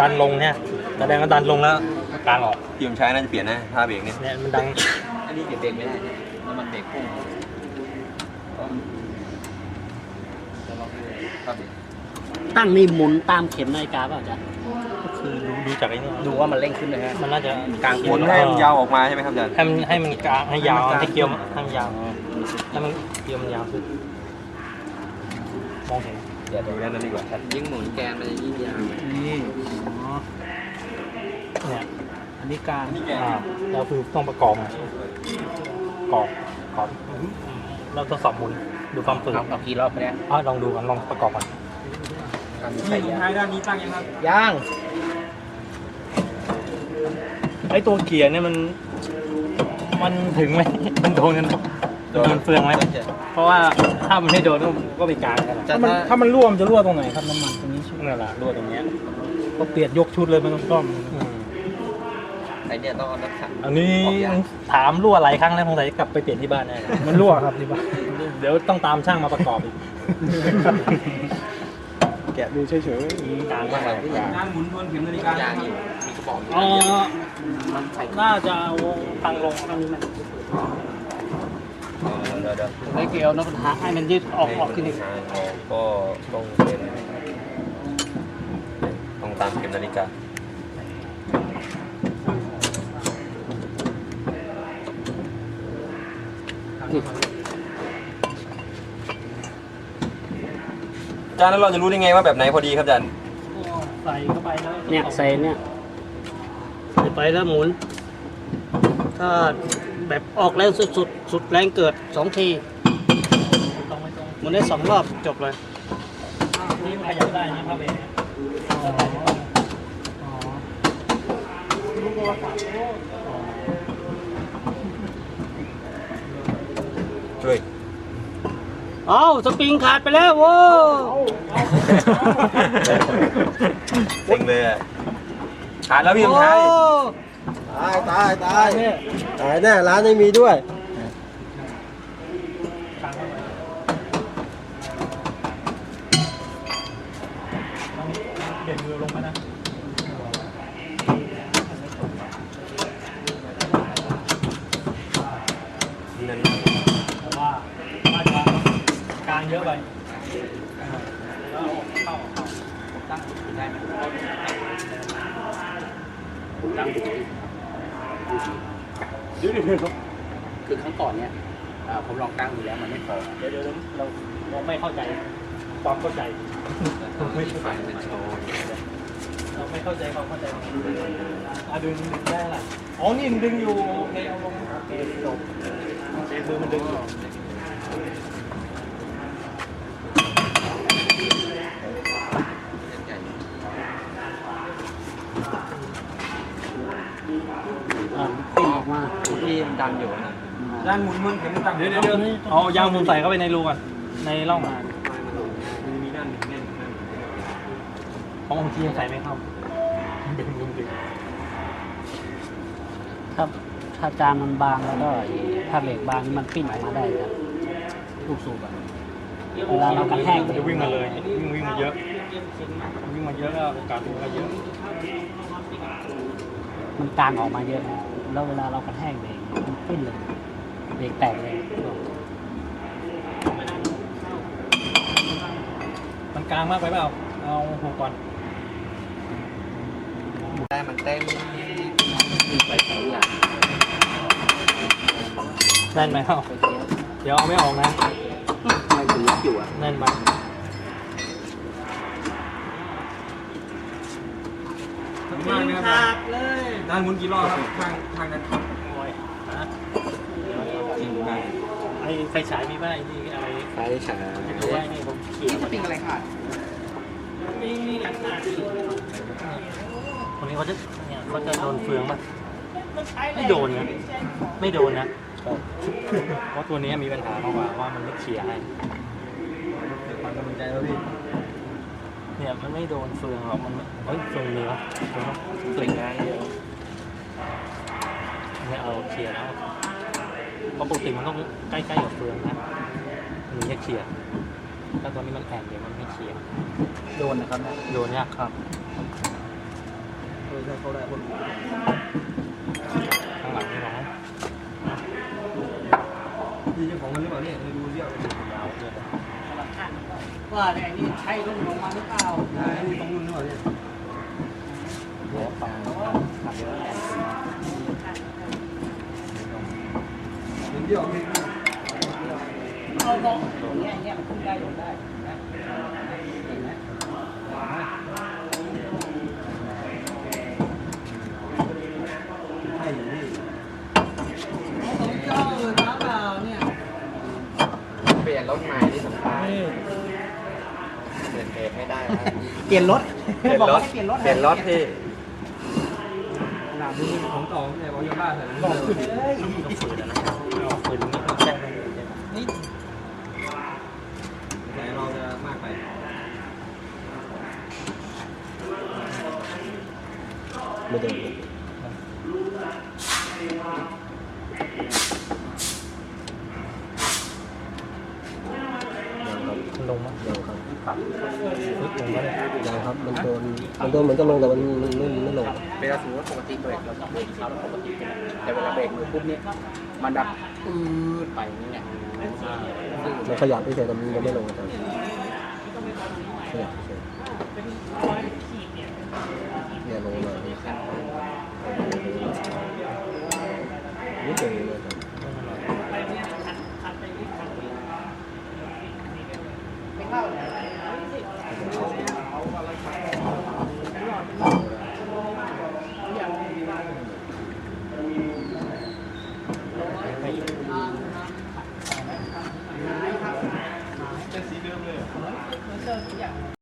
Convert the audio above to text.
ดันลงเนี่ยแสดงว่าดันลงแล้วกลางออกที่ผมใช้น่าจะเปลี่ยนนะผ้าเบรกเนี่ยเนี่ยมันดังอันนี้เก็บเบรกไม่ได้เนี่ยน้ำมันเบรกพุ่งจะลองดูครับตั้งนี่หมุนตามเข็มนาฬิกาเปล่าจ๊ะก็คือดูดูจากไอ้นี่ดูว่ามันเร่งขึ้นเลยฮะมันน่าจะกลางหมุนให้มันยาวออกมาใช่ไหมครับอาจารย์ให้มันให้มันกลางให้ยาวให้เกลียวให้มันยาวให้มันเกลียวมันยาวขึ้นมองเห็น เดี๋ยวดูด้านนั้นดีกว่ายิ่งหมุนแกนมันจะยิ่งยาว นี่อ๋อเนี่ยอันนี้กลางอ่าเราคือต้องประกอบไงประกอบประกอบเราทดสอบหมุนดูความฝืนเอาเอากี่รอบไปเนี่ยอะลองดูกันลองประกอบกันใส่ยางท้ายด้านนี้ตั้งยังครับย่างไอตัวเกียร์เนี่ยมัน มันถึงไหมมันโดนกัน โดนเฟืองไหม เพราะว่าถ้ามันไม่โดนก็ก็ไปกลางกันจะถ้ามันถ้าถ้ามันรั่วมันจะรั่วตรงไหนครับน้ำมันตรงนี้ใช่ไหมนั่นแหละรั่วตรงเนี้ยก็เปลี่ยนยกชุดเลยไม่ต้องซ่อมอืมไอเนี่ยต้องเอาน้ำขัง อันนี้ออกยางถามรั่วหลายครั้งแล้วสงสัยกลับไปเปลี่ยนที่บ้านแน่เลยมันรั่วครับที่บ้านเดี๋ยวต้องตามช่างมาประกอบอีกแกะดูเฉยกลางมากเลยด้านหมุนทวนเข็มนาฬิกายางอยู่มีกระบอกอยู่อ๋อมันใส่น่าจะเอาทางลงอันนี้มันเดี๋ยวเดี๋ยวๆไอ้เกลียวนะปัญหาให้มันยืดออกออกขึ้นอีกทางออกก็ต้องเป็นต้องตามเข็มนาฬิกาอาจารย์แล้วเราจะรู้ได้ไงว่าแบบไหนพอดีครับอาจารย์ใส่เข้าไปแล้วเนี่ยใส่เนี่ยใส่ไปแล้วหมุน ถ้า แบบออกแรงสุดสุดสุดแรงเกิดสองทีหมุนได้สองรอบจบเลยนี่มันขยับได้นะพ่อเบสช่วยเอ้าสปริงขาดไปแล้วโว้เซ็งเลยอะขาดแล้วพี่ผมใช้ ตายตายตายตายแน่ร้านไม่มีด้วยเปลี่ยนมือลงมานะนั่นแต่ว่าน่าจะกลางเยอะไปแล้วเอาเข้าเข้าตั้งได้ไหม ตั้งคือครั้งก่อนเนี่ยอ่าผมลองตั้งดูแล้วมันไม่พอเดี๋ยวเดี๋ยวเราเราไม่เข้าใจความเข้าใจไม่ใช่ไฟมันโชว์เราไม่เข้าใจความเข้าใจอะดึงดึงได้แหละอ๋อนี่มันดึงอยู่โอเคเอาลงโอเคจบโอเคมือมันดึงอยู่ ใหญ่ อ่าปิ้นออกมาที่ดันอยู่นะด้านหมุนหมุนเข็มตั้งเดี๋ยวเดี๋ยวเดี๋ยวเอายางมุมใส่เข้าไปในรูก่อนในร่องอะมีด้านหนึ่งแน่นด้านหนึ่งขององค์ทียังใส่ไม่เข้าดึงดึงดึงถ้าถ้าจานมันบางแล้วก็ถ้าเหล็กบางนี่มันปิ้นออกมาได้ครับลูกสูบอะเวลาเรากระแทกมันจะวิ่งมาเลยวิ่งวิ่งมาเยอะวิ่งมาเยอะแล้วโอกาสวิ่งก็เยอะ มันกลางออกมาเยอะนะแล้วเวลาเรากระแทกเบรกมันปิ้นเลยเบรกแตกเลยมันกลางมากไปเปล่าเอาหัวก่อนได้มันเต็มมีไฟสองอย่างแน่นไหมเอ้าไฟเขียวเดี๋ยวเอาไม่ออกนะมันถึงล็อกอยู่อะแน่นไหมมากนะครับ ด้านหมุนกี่รอบครับทางทางนั้นโอ้ยฮะจริงมากไอ้ไฟฉายมีไหมไอ้นี่อะไรไฟฉายไม่รู้ว่าไอ้นี่ผมเขียนี่นจะเป็นอะไรขาดคนนี้เขาจะเนี่ยเขาจะโดนเฟืองป่ะไม่โดนนะไม่โดนนะเพราะตัวนี้มีปัญหามากกว่าว่ามันไม่เคลียร์ให้ความกำลังใจแล้วพี่เนี่ยมันไม่โดนเฟืองหรอกมันไม่เฮ้ยเฟืองมีวะเฟืองปะสวยงามเยอะไม่ เอาเคลียร์แล้วเพราะปกติมันต้องใกล้ๆกับเฟืองนะมันจะเคลียร์ถ้าตอนนี้มันแอนเดี๋ยวมันไม่เคลียร์โดนนะครับเนี่ยโดนยากครับถ้าเข้าได้คนข้างหลังนี่ของพี่เจ้าของมันหรือเปล่าเนี่ยไม่รู้เรียกอะไรยาวเลยว่าเนี่ยนี่ใช่รุ่นของมันหรือเปล่าได้นี่ต้องรุ่นหรือเปล่าเนี่ย หัวปลา เดี๋ยวเดี๋ยวเอาลงเนี่ยเนี่ยมันขึ้นได้ลงได้นะเห็นไหมให้อยู่นี่ของเจ้าเลยนะเปล่าเนี่ย เปลี่ยนรถใหม่ที่สำคัญเปลี่ยนเบรกให้ได้ครับเปลี่ยนรถเปลี่ยนบอกรถว่าให้เปลี่ยนรถเปลี่ยนรถที่หนักนี่ของต่อเนี่ยของยาบ้าใส่บอกขึ้นเลย ต้องฝืนนะเอาฝืนนี่ต้องแช่ นี่ แต่เราจะมากไป ไม่เดิน ลงมั้ยยังครับปรับลงมาเลยยังครับ มันโดน มันโดนเหมือนจะลงแต่มันมันไม่ไม่ลง เวลาสมมติว่าปกติเบรกเราต้องเบรกเท้าเราปกติแต่เวลาเบรกมือปุ๊บเนี่ยมันดับอืดไปนี่เนี่ยมันขยับไปเฉยแต่มันยังไม่ลงอาจารย์ขยับเฉยเนี่ยลงมานิดเดียวเลย